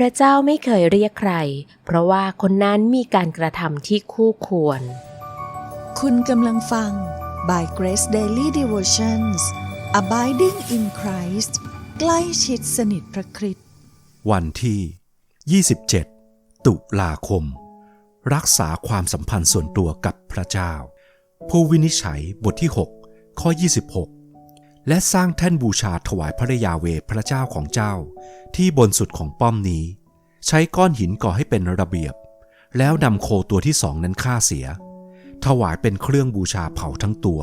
พระเจ้าไม่เคยเรียกใคร เพราะว่าคนนั้นมีการกระทำที่คู่ควร คุณกำลังฟัง by Grace Daily Devotions Abiding in Christ ใกล้ชิดสนิทพระคริสต์วันที่ 27 ตุลาคม รักษาความสัมพันธ์ส่วนตัวกับพระเจ้า ผู้วินิจฉัยบทที่ 6 ข้อ 26 และสร้างแท่นบูชาถวายพระยาเวพระเจ้าของเจ้า ที่บนสุดของป้อมนี้ ใช้ก้อนหินก่อให้เป็นระเบียบ แล้วนำโคตัวที่สองนั้นฆ่าเสีย ถวายเป็นเครื่องบูชาเผาทั้งตัว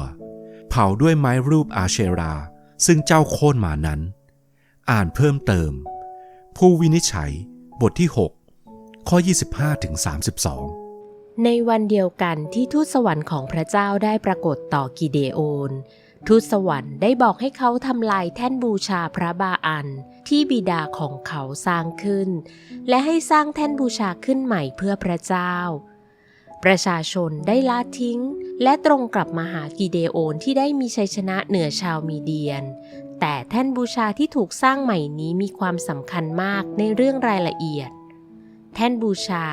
เผาด้วยไม้รูปอาเชรา ซึ่งเจ้าโค่นมานั้น อ่านเพิ่มเติม ผู้วินิจฉัย บทที่ 6 ข้อ 25ถึง32 ในวันเดียวกันที่ทูตสวรรค์ของพระเจ้าได้ปรากฏต่อกิเดโอน ทูตสวรรค์ได้บอกให้เขาทำลายแท่นบูชาพระบาอันที่บิดาของเขาสร้างขึ้น และให้สร้างแท่นบูชาขึ้นใหม่เพื่อพระเจ้า ประชาชนได้ละทิ้ง และตรงกลับมาหากิเดโอนที่ได้มีชัยชนะเหนือชาวมีเดียน แต่แท่นบูชาที่ถูกสร้างใหม่นี้มีความสำคัญมากในเรื่องรายละเอียด แท่นบูชา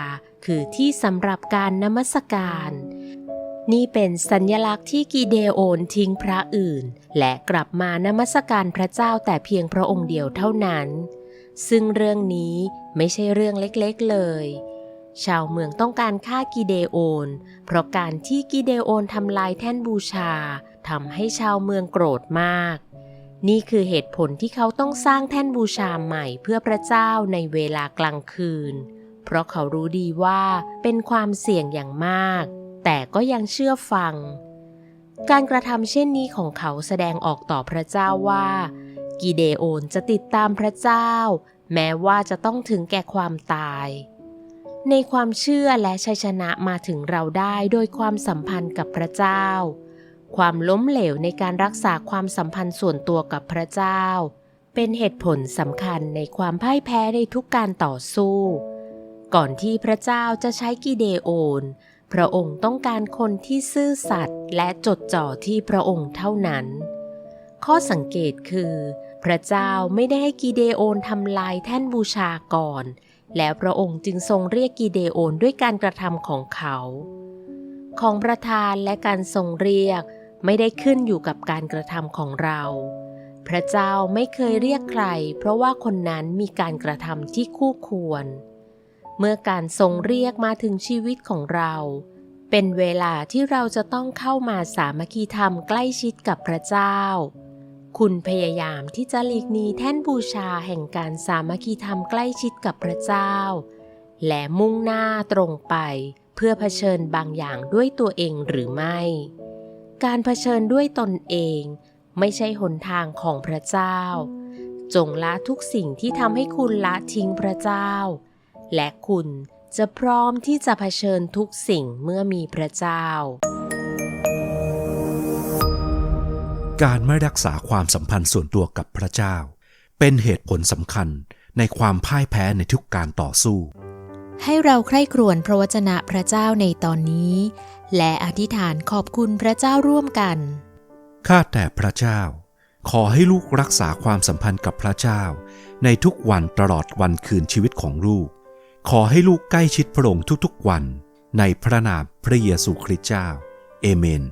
คือที่สำหรับการนมัสการ นี่เป็นสัญลักษณ์ที่กิเดโอนทิ้งพระอื่น และกลับมานมัสการพระเจ้าแต่เพียงพระองค์เดียวเท่านั้น ซึ่งเรื่องนี้ไม่ใช่เรื่องเล็กๆเลย ชาวเมืองต้องการฆ่ากิเดโอน เพราะการที่กิเดโอนทำลายแท่นบูชาทำให้ชาวเมืองโกรธมาก นี่คือเหตุผลที่เขาต้องสร้างแท่นบูชาใหม่เพื่อพระเจ้าในเวลากลางคืน เพราะเขารู้ดีว่าเป็นความเสี่ยงอย่างมาก แต่ก็ยังเชื่อฟัง การกระทำเช่นนี้ของเขาแสดงออกต่อพระเจ้าว่า กิเดโอนจะติดตามพระเจ้า แม้ว่าจะต้องถึงแก่ความตาย ในความเชื่อและชัยชนะมาถึงเราได้โดยความสัมพันธ์กับพระเจ้า ความล้มเหลวในการรักษาความสัมพันธ์ส่วนตัวกับพระเจ้า เป็นเหตุผลสำคัญในความพ่ายแพ้ในทุกการต่อสู้ ก่อนที่พระเจ้าจะใช้กิเดโอน พระองค์ต้องการคนที่ซื่อสัตย์และจดจ่อที่พระองค์เท่านั้น ข้อสังเกตคือ พระเจ้าไม่ได้ให้กิเดโอนทำลายแท่นบูชาก่อน แล้วพระองค์จึงทรงเรียกกิเดโอนด้วยการกระทำของเขา ของประธานและการทรงเรียกไม่ได้ขึ้นอยู่กับการกระทำของเรา พระเจ้าไม่เคยเรียกใคร เพราะว่าคนนั้นมีการกระทำที่คู่ควร เมื่อการทรงเรียกมาถึงชีวิตของเรา เป็นเวลาที่เราจะต้องเข้ามาสามัคคีธรรมใกล้ชิดกับพระเจ้า คุณพยายามที่จะหลีกหนีแท่นบูชาแห่งการสามัคคีธรรมใกล้ชิดกับพระเจ้า และมุ่งหน้าตรงไปเพื่อเผชิญบางอย่างด้วยตัวเองหรือไม่ การเผชิญด้วยตนเองไม่ใช่หนทางของพระเจ้า จงละทุกสิ่งที่ทำให้คุณละทิ้งพระเจ้า และคุณจะพร้อมที่จะเผชิญทุกสิ่งเมื่อมีพระเจ้า การไม่รักษาความสัมพันธ์ส่วนตัวกับพระเจ้า เป็นเหตุผลสำคัญในความพ่ายแพ้ในทุกการต่อสู้ ให้เราใคร่ครวญพระวจนะพระเจ้าในตอนนี้ และอธิษฐานขอบคุณพระเจ้าร่วมกัน ข้าแต่พระเจ้า ขอให้ลูกรักษาความสัมพันธ์กับพระเจ้า ในทุกวันตลอดวันคืนชีวิตของลูก ขอให้ลูกใกล้ชิดพระองค์ทุกๆวันในพระนามพระเยซูคริสต์เจ้า เอเมน